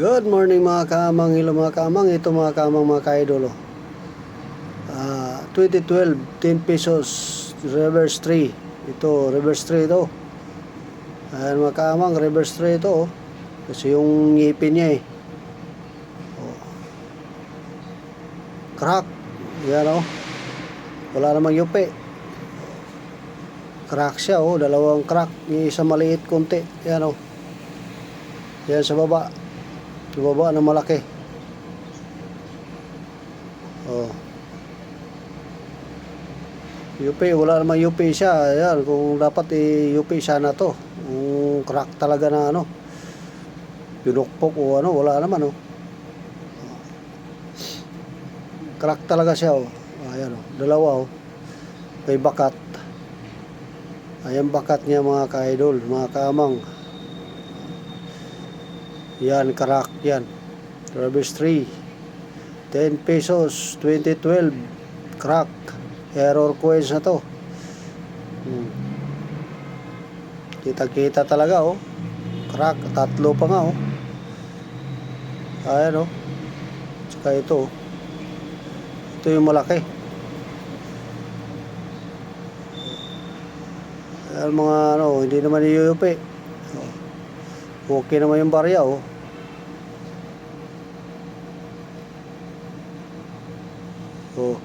Good morning mga kaamang, hello mga kaamang, ito mga kaamang mga kaidolo. Ah, 2012, 10 pesos, reverse 3. Ito, reverse 3 ito. Ayan mga kaamang, reverse 3 ito. oh. Kasi yung ngipin niya eh. Oh. Crack. Yan oh. Wala namang yupi. Crack siya oh, dalawang crack. Yung isa maliit konti. Yan oh. Yan sa baba. Sa baba na malaki. Oh. UP, wala namang UP siya. Ayan, kung dapat i-UP sana to. Kung crack talaga na ano. Pinukpok o ano, wala naman oh. Crack talaga siya oh. Ayan oh, dalawa oh. May bakat. Ayan bakat niya mga ka-idol, mga kaamang. Yan, crack yan. Travis 3. 10 pesos, 2012. Crack. Error coins na to. Hmm. Kita-kita talaga, oh. Crack. Tatlo pa nga, oh. Ayan, oh. Tsaka ito, oh. Ito yung malaki. Ayan, mga, ano, hindi naman iuyupi. Oh. Okay naman yung barya, oh. Oh.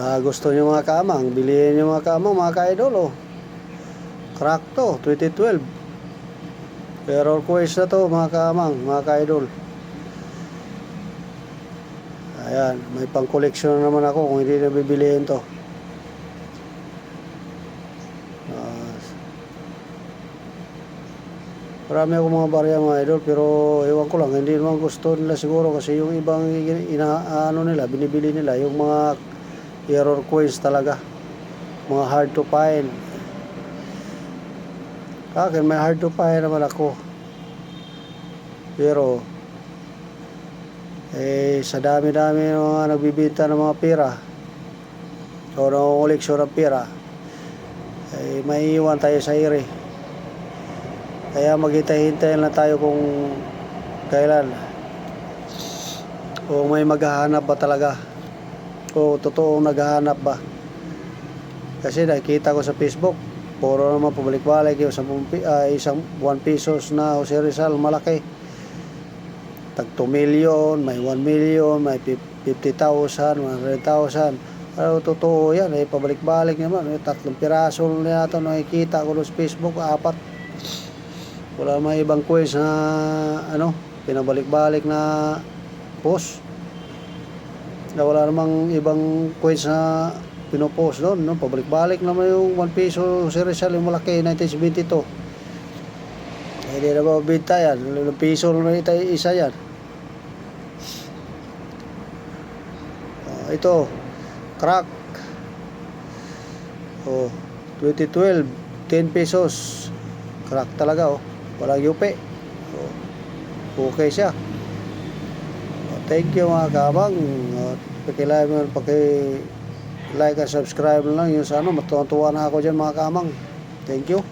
Ah, gusto niyo mga kamang, bilihin niyo mga kamang, mga ka-idol, oh. Crack to, 2012. Error quiz na to, mga kamang, mga ka-idol. Ayan, may pang collection na naman ako kung hindi na bibilihin to. Marami akong mga barya mga idol pero ewan ko lang hindi naman gusto nila siguro kasi yung ibang ina ano nila binibili nila yung mga error coins talaga. Mga hard to find. Akin may hard to find naman ako. Pero eh sa dami-dami ng mga nagbibenta ng mga pera o nangunguleksyon ng pera eh may iwan tayo sa ire kaya maghintay-hintay lang tayo kung kailan. O may maghahanap ba talaga. O totoong naghahanap ba. Kasi nakikita ko sa Facebook, puro naman pabalik-balik yung uh, isang 1 pesos na Jose Rizal, malaki. Tag 2 million, may 1 million, may 50,000, 100,000. Pero totoo yan, eh, pabalik-balik naman. Eh, tatlong piraso na ito nakikita ko sa Facebook, apat wala may ibang quiz na ano pinabalik-balik na post. Na wala namang ibang quiz na pinopost doon no? Pabalik-balik naman yung 1 piso si Rizal yung malaki 1972 hindi na ba bita yan? 1 piso na ito isa yan? Oh, ito. Crack. Oh 2012 10 pesos. Crack talaga oh walang yupi. Okay siya. Thank you mga kabang. Pakilay mo paki like at subscribe lang. Yung sa ano matuwa na ako dyan mga kamang thank you